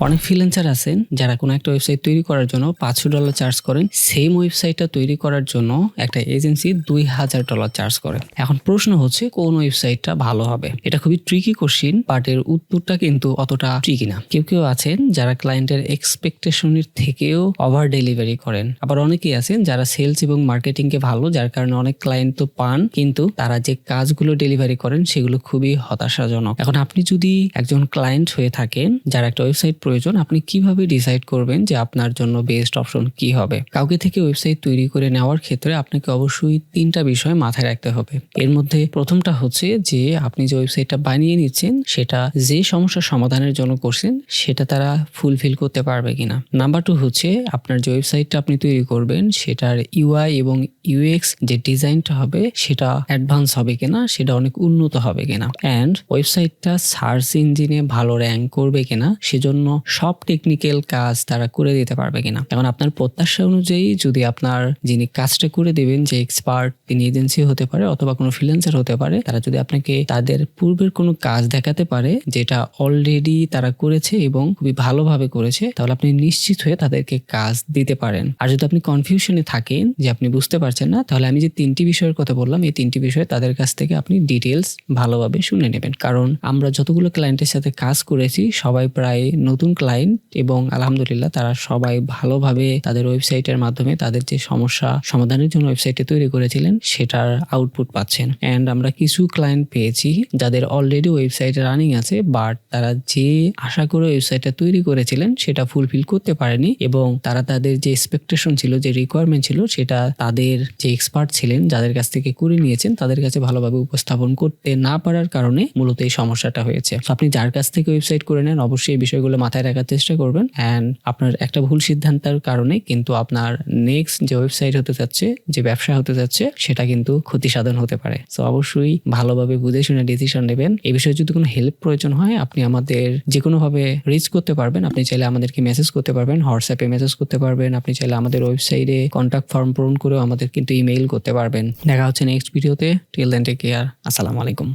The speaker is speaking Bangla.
অনেক ফ্রিল্যান্সার আছেন যারা কোনো একটা ওয়েবসাইট তৈরি করার জন্য পাঁচশো ডলার চার্জ করেন। সেম ওয়েবসাইটটা তৈরি করার জন্য একটা এজেন্সি দুই হাজার ডলার চার্জ করে এখন প্রশ্ন হচ্ছে, কোন ওয়েবসাইটটা ভালো হবে? এটা খুবই ট্রিকি কোশ্চিন বাট এর উত্তরটা কিন্তু অতটা ট্রিকি না। কেউ কেউ আছেন যারা ক্লায়েন্টের এক্সপেকটেশনের থেকেও ওভার ডেলিভারি করেন। আবার অনেকেই আছেন যারা সেলস এবং মার্কেটিং কে ভালো, যার কারণে অনেক ক্লায়েন্ট তো পান, কিন্তু তারা যে কাজগুলো ডেলিভারি করেন, সেগুলো খুবই হতাশাজনক। এখন আপনি যদি একজন ক্লায়েন্ট হয়ে থাকেন, যারা একটা ওয়েবসাইট প্রয়োজন, আপনি কীভাবে ডিসাইড করবেন যে আপনার জন্য বেস্ট অপশন কি হবে? কাউকে থেকে ওয়েবসাইট তৈরি করে নেওয়ার ক্ষেত্রে আপনাকে অবশ্যই তিনটা বিষয় মাথায় রাখতে হবে। এর মধ্যে প্রথমটা হচ্ছে যে, আপনি যে ওয়েবসাইটটা বানিয়ে নিচ্ছেন, সেটা যে সমস্যার সমাধানের জন্য করছেন, সেটা তারা ফুলফিল করতে পারবে কিনা। নাম্বার টু হচ্ছে, আপনার যে ওয়েবসাইটটা আপনি তৈরি করবেন, সেটার ইউআই এবং ইউএক্স যে ডিজাইনটা হবে, সেটা অ্যাডভান্স হবে কিনা, সেটা অনেক উন্নত হবে কিনা। অ্যান্ড ওয়েবসাইটটা সার্চ ইঞ্জিনে ভালো র্যাঙ্ক করবে কিনা, সেজন্য সব টেকনিক্যাল কাজ তারা করে দিতে পারবে কিনা। এখন আপনার প্রত্যাশা অনুযায়ী যদি আপনার যিনি কাজটা করে দেবেন, যে এক্সপার্ট তিনি এজেন্সি হতে পারে অথবা কোনো ফ্রিল্যান্সার হতে পারে, তারা যদি আপনাকে তাদের পূর্বের কোনো কাজ দেখাতে পারে, যেটা অলরেডি তারা করেছে এবং খুবই ভালোভাবে করেছে, তাহলে আপনি নিশ্চিত হয়ে তাদেরকে কাজ দিতে পারেন। আর যদি আপনি কনফিউশনে থাকেন যে আপনি বুঝতে পারছেন না, তাহলে আমি যে তিনটি বিষয়ের কথা বললাম, এই তিনটি বিষয়ে তাদের কাছ থেকে আপনি ডিটেলস ভালোভাবে শুনে নেবেন। কারণ আমরা যতগুলো ক্লায়েন্টের সাথে কাজ করেছি, সবাই প্রায় নতুন ক্লায়েন্ট এবং আলহামদুলিল্লাহ তারা সবাই ভালোভাবে তাদের ওয়েবসাইটের মাধ্যমে তাদের যে সমস্যা সমাধানের জন্য ওয়েবসাইটে তৈরি করেছিলেন, সেটার আউটপুট পাচ্ছেন। অ্যান্ড আমরা কিছু ক্লায়েন্ট পেয়েছি যাদের অলরেডি ওয়েবসাইট রানিং আছে বাট তারা যে আশা করে ওয়েবসাইটটা তৈরি করেছিলেন, সেটা ফুলফিল করতে পারেনি এবং তারা তাদের যে এক্সপেকটেশন ছিল, যে রিকোয়ারমেন্ট ছিল, সেটা তাদের যে এক্সপার্ট ছিলেন, যাদের কাছ থেকে করে নিয়েছেন, তাদের কাছে ভালোভাবে উপস্থাপন করতে না পারার কারণে মূলত এই সমস্যাটা হয়েছে। আপনি যার কাছ থেকে ওয়েবসাইট করে নেন, অবশ্যই এই বিষয়গুলো মাথায় রাখার চেষ্টা করবেন। অ্যান্ড আপনার একটা ভুল সিদ্ধান্তের কারণে কিন্তু আপনার নেক্সট যে ওয়েবসাইট হতে যাচ্ছে, যে ব্যবসা হতে যাচ্ছে, সেটা কিন্তু ক্ষতি সাধন হতে পারে। তো অবশ্যই ভালোভাবে বুঝে শুনে ডিসিশন নেবেন। এই বিষয়ে যদি কোনো হেল্প প্রয়োজন হয়, আপনি আমাদের যে কোনো ভাবে রিচ করতে পারবেন। আপনি চাইলে আমাদেরকে মেসেজ করতে পারবেন হোয়াটসঅ্যাপে মেসেজ করতে পারবেন। আপনি চাইলে আমাদের ওয়েবসাইটে কন্ট্যাক্ট ফর্ম পূরণ করেও আমাদের কিন্তু ইমেইল করতে পারবেন। দেখা হচ্ছে নেক্সট ভিডিওতে টিল দেন টেক কেয়ার আসসালামু আলাইকুম